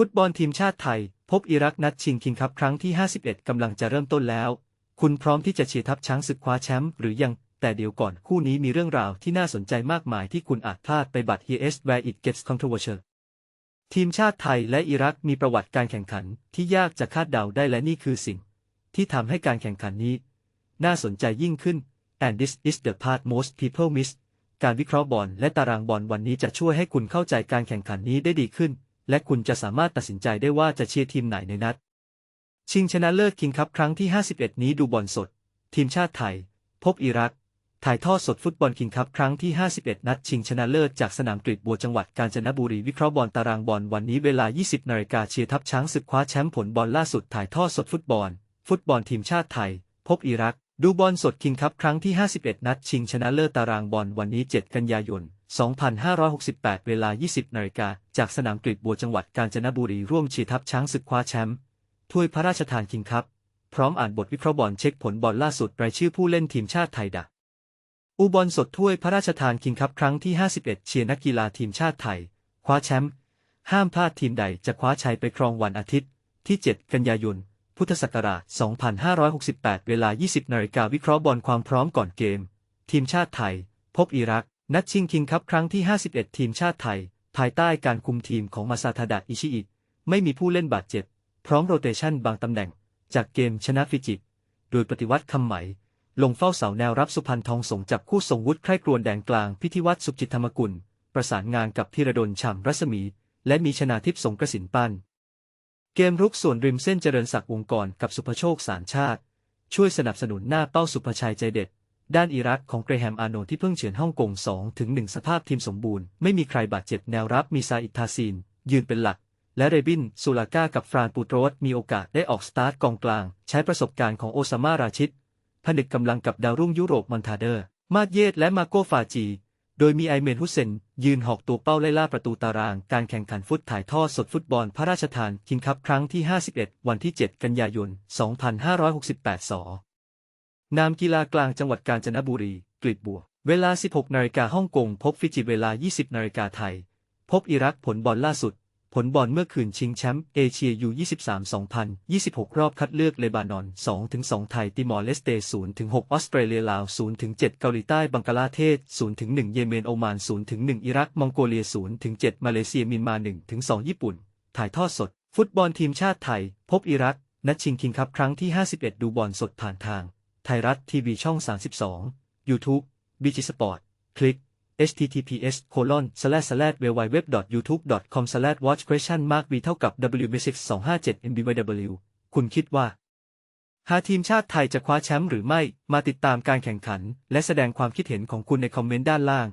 ฟุตบอลทีมชาติไทย พบอิรักนัดชิงคิงคัพครั้งที่ 51 กำลังจะเริ่มต้นแล้ว คุณพร้อมที่จะเชียร์ทัพช้างศึกคว้าแชมป์หรือยัง แต่เดี๋ยวก่อนคู่นี้มีเรื่องราวที่น่าสนใจมากมายที่คุณอาจพลาดไปบัตร Here's where it gets controversial ทีมชาติไทยและอิรักมีประวัติการแข่งขันที่ยากจะคาดเดาได้และนี่คือสิ่ง ที่ทำให้การแข่งขันนี้ น่าสนใจยิ่งขึ้น and this is the part most people miss การวิเคราะห์บอลและตารางบอลวันนี้จะช่วยให้คุณเข้าใจการแข่งขันนี้ได้ดีขึ้น และคุณจะสามารถตัดสินใจได้ว่าจะเชียร์ทีมไหนในนัด ชิงชนะเลิศคิงคัพครั้งที่ 51 นี้ดูบอลสด ทีมชาติไทย พบอิรัก ถ่ายทอดสดฟุตบอลคิงคัพครั้งที่ 51 นัด ชิงชนะเลิศจากสนามกรีฑบัวจังหวัดกาญจนบุรีวิเคราะห์บอลตารางบอลวันนี้เวลา 20นาฬิกาเชียร์ทัพช้างศึกคว้าแชมป์ผลบอลล่าสุดถ่ายทอดสดฟุตบอล ฟุตบอลทีมชาติไทย พบอิรัก ดูบอลสดคิงคัพครั้งที่ 51 นัด ชิงชนะเลิศตารางบอลวันนี้ 7 กันยายน 2568 เวลา 20นาฬิกาจากสนามกรีฑบัวจังหวัดกาญจนบุรีร่วมเชียร์ทัพช้างศึกคว้าแชมป์ถ้วยพระราชทานคิงคัพพร้อมอ่านบทวิเคราะห์บอลเช็คผลบอลล่าสุดรายชื่อผู้เล่นทีมชาติไทยดักอุบลสดถ้วยพระราชทานคิงคัพครั้งที่ 51 เชียร์นักกีฬาทีมชาติไทย คว้าแชมป์ห้ามพลาดทีมใดจะคว้าชัยไปครองวันอาทิตย์ ที่ 7 กันยายน พุทธศักราช 2568 เวลา 20นาฬิกาวิเคราะห์บอลความพร้อมก่อนเกม ทีมชาติไทย พบอิรัก นัดชิงคิงคัพครั้งที่ 51 ทีมชาติไทย ภายใต้การคุมทีมของมาซาทาดะอิชิอิไม่มีผู้เล่นบาดเจ็บ พร้อมโรเตชันบางตำแหน่ง จากเกมชนะฟิจิ โดยปฏิวัติคำไหม ลงเฝ้าเสาแนวรับสุพรรณทองสงจับคู่ทรงวุฒิใคร่ครวญแดงกลางพิธีวัตรสุขจิตธรรมกุล ประสานงานกับธีรดลฉ่ำรัศมี และมีชนาทิพย์สงกระสินปั้นเกมรุกส่วนริมเส้นเจริญศักดิ์วงกรกับสุภโชคสารชาติ ช่วยสนับสนุนหน้าเป้าสุภชัยใจเด็ด ด้านอิรักของเกรแฮมอาโนที่เพิ่งเฉือนฮ่องกง2ถึง1สภาพทีมสมบูรณ์ ไม่มีใครบาดเจ็บแนวรับมีซาอิทาซีน ยืนเป็นหลัก และเรบินซูลาก้ากับฟรานปูโตรสมีโอกาสได้ออกสตาร์ทกองกลาง ใช้ประสบการณ์ของโอซามาราชิดผนึกกำลังกับดาวรุ่งยุโรปมอนทาเดอร์ มาดเยตและมาโกฟาจี โดยมีไอเมนฮุสเซน ยืนหอกตัวเป้าไล่ล่าประตูตาราง การแข่งขันฟุตถ่ายทอดสดฟุตบอลพระราชทานคิงคัพครั้งที่ 51 วันที่ 7 กันยายน 2568ส นามกีฬากลางจังหวัดกาญจนบุรีกรีฑบัว เวลา 16นาฬิกาฮ่องกง พบฟิจิเวลา 20นาฬิกาไทย พบอิรักผลบอลล่าสุด ผลบอลเมื่อคืนชิงแชมป์เอเชียยู23 2026 รอบคัดเลือกเลบานอน 2-2 ไทย ติมอร์เลสเต 0-6 ออสเตรเลียลาว 0-7 เกาหลีใต้ บังกลาเทศ 0-1 เยเมน โอมาน 0-1 อิรัก มองโกเลีย 0-7 มาเลเซีย มินมา 1-2 ญี่ปุ่น ถ่ายทอดสด ฟุตบอลทีมชาติไทย พบอิรัก นัดชิงคิงคัพครั้งที่ 51 ดูบอลสดผ่านทาง ไทยรัฐทีวีช่อง 32 YouTube BG Sport คลิก https colon slash slash www youtube com slash watch question mark v เท่ากับ w 257 mbw คุณคิดว่าหากทีมชาติไทยจะคว้าแชมป์หรือไม่ มาติดตามการแข่งขัน และแสดงความคิดเห็นของคุณในคอมเมนต์ด้านล่าง